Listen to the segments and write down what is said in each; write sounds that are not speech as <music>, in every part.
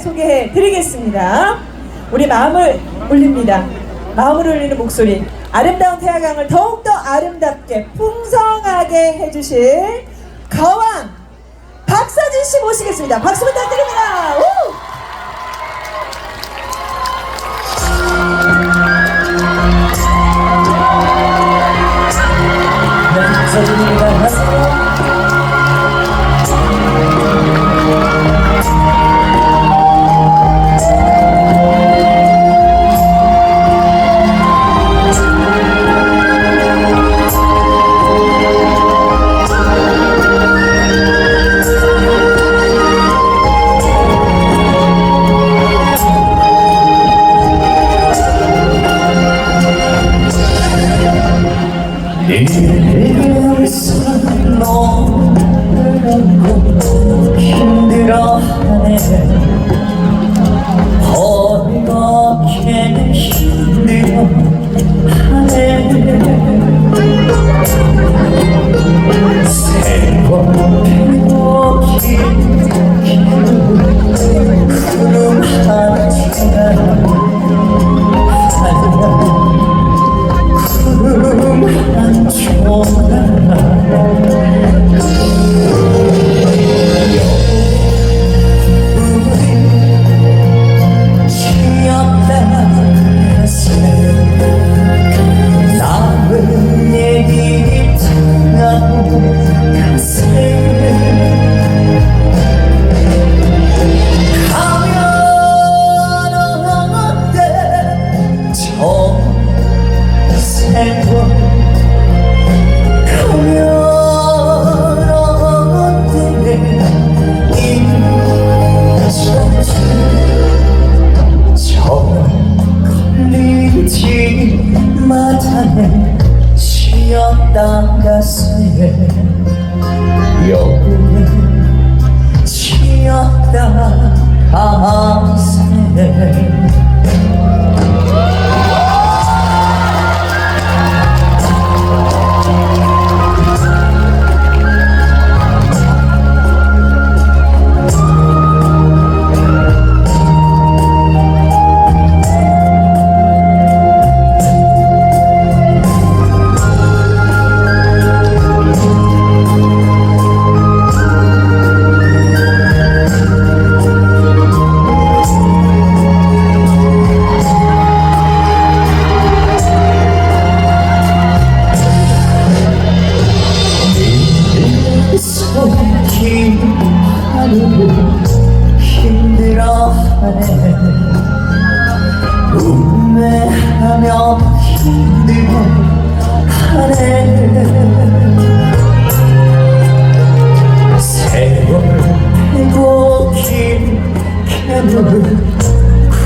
소개해 드리겠습니다. 우리 마음을 울립니다. 마음을 울리는 목소리. 아름다운 태화강을 더욱더 아름답게 풍성하게 해주실 거왕 박서진 씨 모시겠습니다. 박수 부탁드립니다. 우! 서준이가 하 쉬었다가 새 힘들어하네 음매하며 힘들어하네. 세월 빼고 깊게 물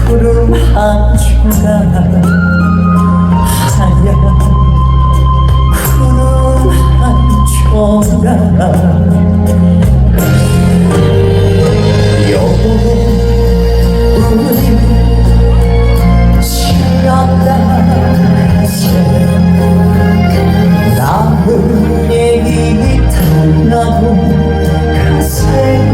구름 한 조각 하얀 구름 한 조각 남은 얘기 달라고 가세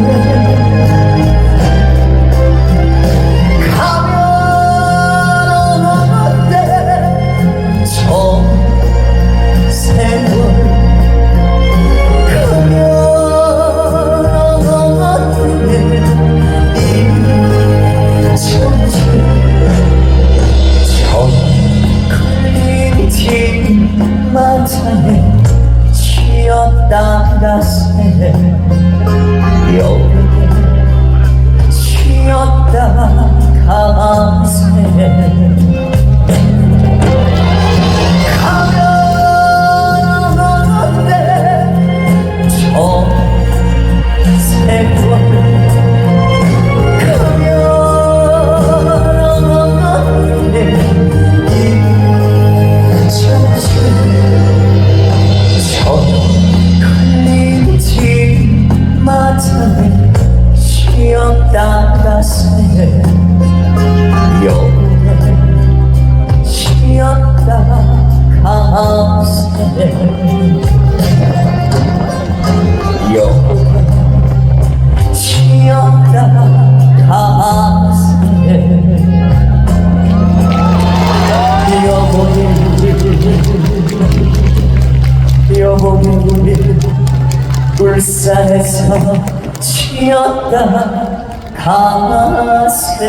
치었다 가세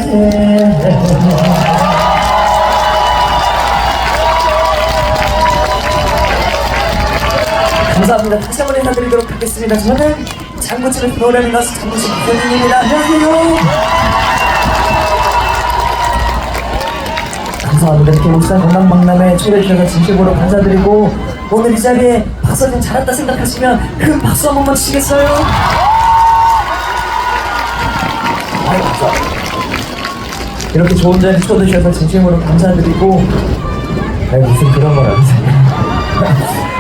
감사합니다. 다시 한번 인사드리도록 하겠습니다. 저는 장구집에서 노래하는 가수 장구집 변인입니다. 안녕하세요. 감사합니다. 이렇게 울산 건강박람회 초대해주셔서 진심으로 감사드리고 오늘 이 자리에 박수 좀 잘한다 생각하시면 큰 박수 한 번만 치겠어요? 아이 감사합니다. 이렇게 좋은 자리 초대해주셔서 진심으로 감사드리고 아니 무슨 그런 걸 하세요. <laughs>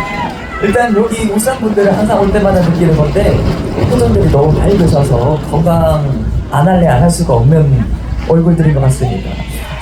일단 여기 울산 분들은 항상 올 때마다 느끼는 건데 표정들이 너무 밝으셔서 건강 안 할래 안 할 수가 없는 얼굴들인 것 같습니다.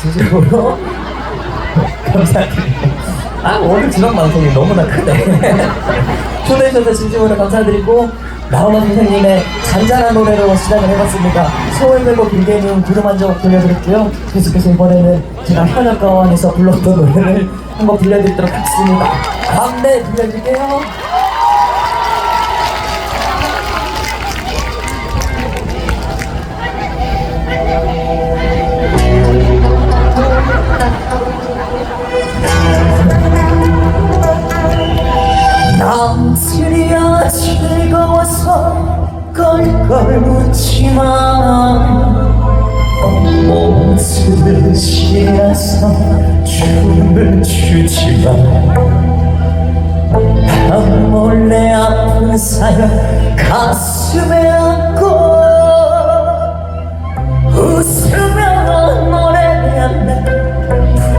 진심으로 <laughs> 감사드립니다. 아 오늘 지방 방송이 너무나 크네. <laughs> 초대해주셔서 진심으로 감사드리고 나훈아 선생님의 잔잔한 노래로 시작을 해봤습니다. 소울 멤버 빌게님 구름 한적 들려드릴게요. 계속해서 이번에는 제가 현역가왕에서 불렀던 노래를 한번 들려드리도록 하겠습니다. 광대 들려드릴게요. 남들이야 즐거워서 껄껄 웃지만 모습을 지나서 춤을 추지만 난 몰래 아픈 사연 가슴에 안고 웃으며 노래한다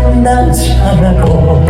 분단장하고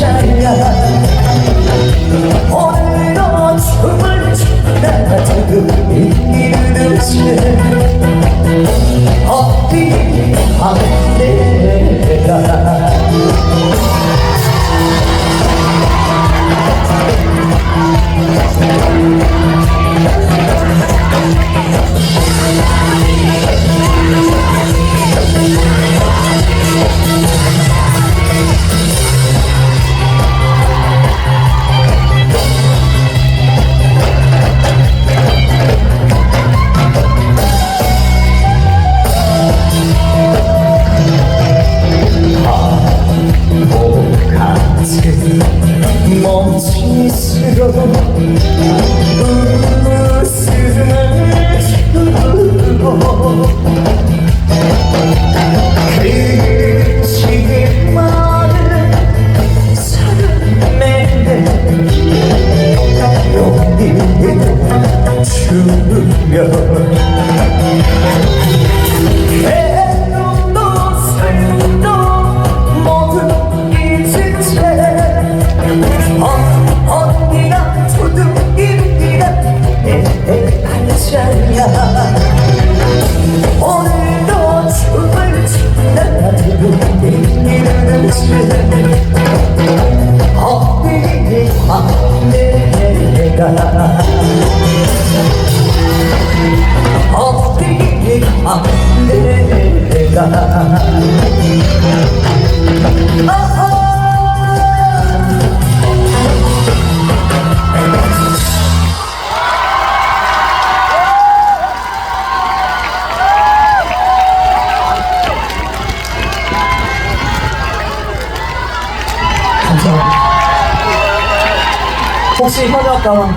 팔자야 오늘도 춤을 춘다 두둥이를 듯이 어디 안내가 같은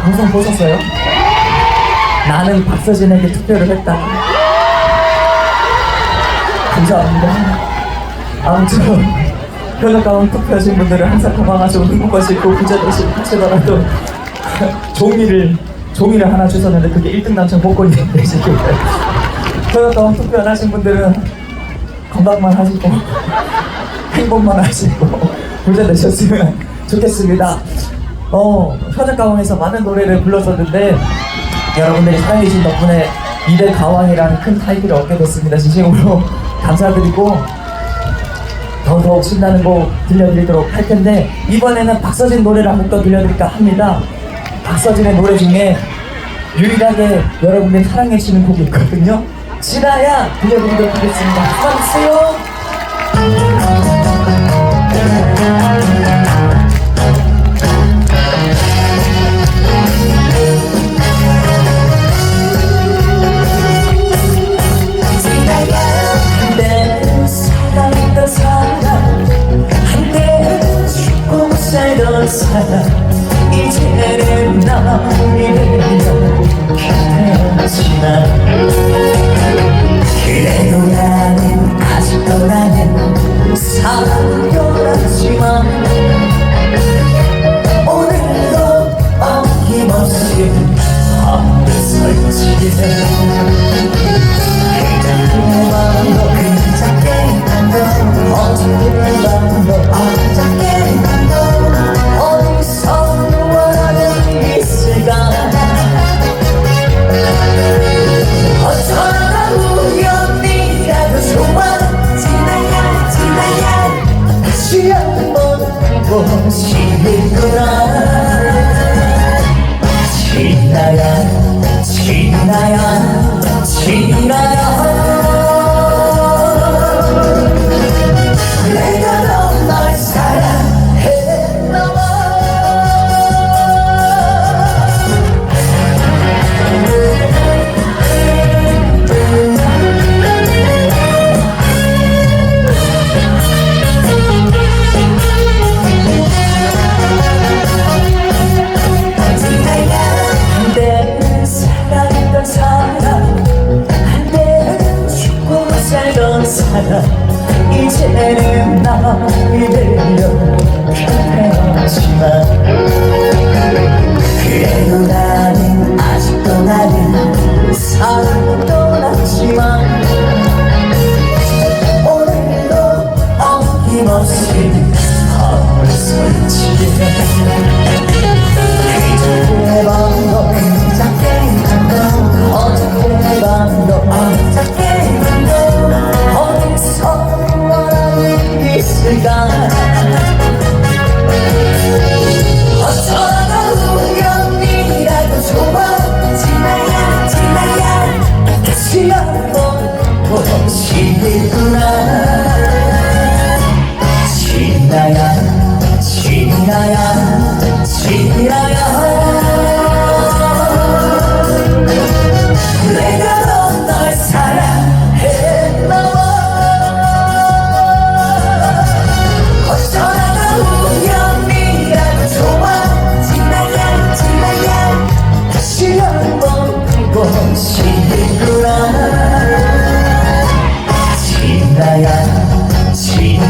방송 보셨어요? 나는 박서진에게 투표를 했다. 감사합니다. 아무튼 현역가왕 투표하신 분들은 항상 건강하시고 행복하시고 부자 되시고 하시더라도 종이를 종이를 하나 주셨는데 그게 1등 당첨 복권이 <laughs> 되시길 현역가왕 투표 안 하신 분들은 건강만 하시고 <laughs> 행복만 하시고 부자 되셨으면 좋겠습니다. 어, 현역 가왕에서 많은 노래를 불렀었는데 여러분들이 사랑해주신 덕분에 이대 가왕이라는 큰 타이틀을 얻게 됐습니다. 진심으로 <laughs> 감사드리고 더더욱 신나는 곡 들려드리도록 할 텐데 이번에는 박서진 노래를 한 곡 더 들려드릴까 합니다. 박서진의 노래 중에 유일하게 여러분들이 사랑해주시는 곡이 있거든요. 지나야 들려드리도록 하겠습니다. 수고하셨어요. 이제는 너희를 편하지만 그래도 나는 아직도 나는 사랑하지만 오늘도 어김없이 밤을 설치해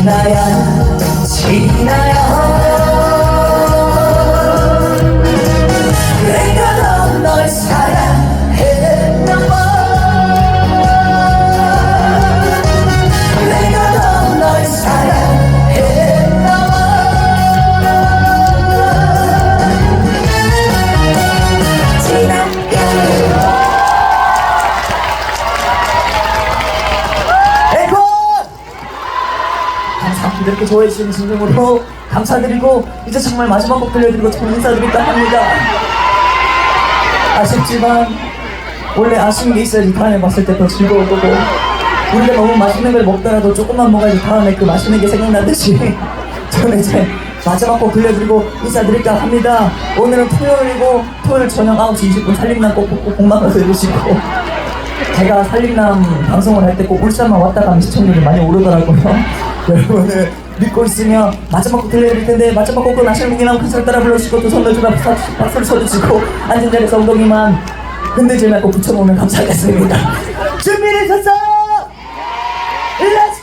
지나야 지나야 이렇게 좋아해 주시는 진심으로 <laughs> 감사드리고 이제 정말 마지막 곡 들려드리고 좀 인사드릴까 합니다. 아쉽지만 원래 아쉬운 게 있어야지 다음에 봤을 때 더 즐거울 거고 우리가 너무 맛있는 걸 먹더라도 조금만 먹어야지 다음에 그 맛있는 게 생각나듯이 <laughs> 저는 이제 마지막 곡 들려드리고 인사드릴까 합니다. 오늘은 토요일이고 토요일 저녁 9시 20분 살림남 꼭꼭 복만 가서 해주시고 <laughs> 제가 살림남 방송을 할 때 꼭 울산만 왔다 가면 시청률이 많이 오르더라고요. 여러분을 믿고 있으며 마지막 곡 들려드릴 텐데 마지막 곡은 분이랑 큰소리 따라 불러주시고 두 손을 주고 박수- 박수를 쳐주시고 앉은 자리에서 엉덩이만 흔들지 말고 붙여놓으면 감사하겠습니다 <laughs> 준비되셨어요? Let's go! 어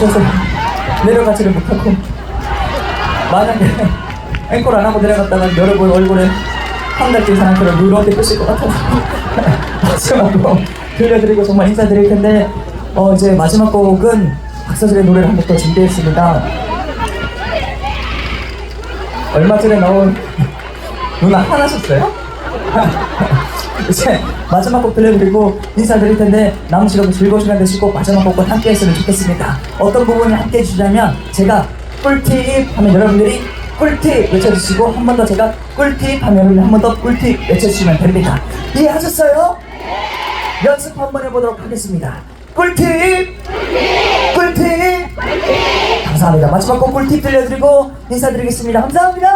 해주셔서 내려가지를 못하고 만약에 앵콜 안 하고 내려갔다가 여러분 얼굴에 한달빛 상처럼 누렇게 뜨실 것 같아서 <laughs> 마지막 곡 들려드리고 정말 인사드릴 텐데 어 이제 마지막 곡은 박서슬의 노래를 한 곡 더 준비했습니다 얼마 전에 나온 누나 화나셨어요? <laughs> 이제 마지막 곡 들려드리고 인사드릴 텐데 남은 시간도 즐거운 시간 되시고 마지막 곡과 함께 했으면 좋겠습니다. 어떤 부분을 함께 해주시냐면 제가 꿀팁 하면 여러분들이 꿀팁 외쳐주시고 한 번 더 제가 꿀팁 하면 한번 더 꿀팁 외쳐주시면 됩니다. 이해하셨어요? 연습 한번 해보도록 하겠습니다. 꿀팁! 꿀팁! 감사합니다. 마지막 꼭 꿀팁 들려드리고 인사드리겠습니다. 감사합니다.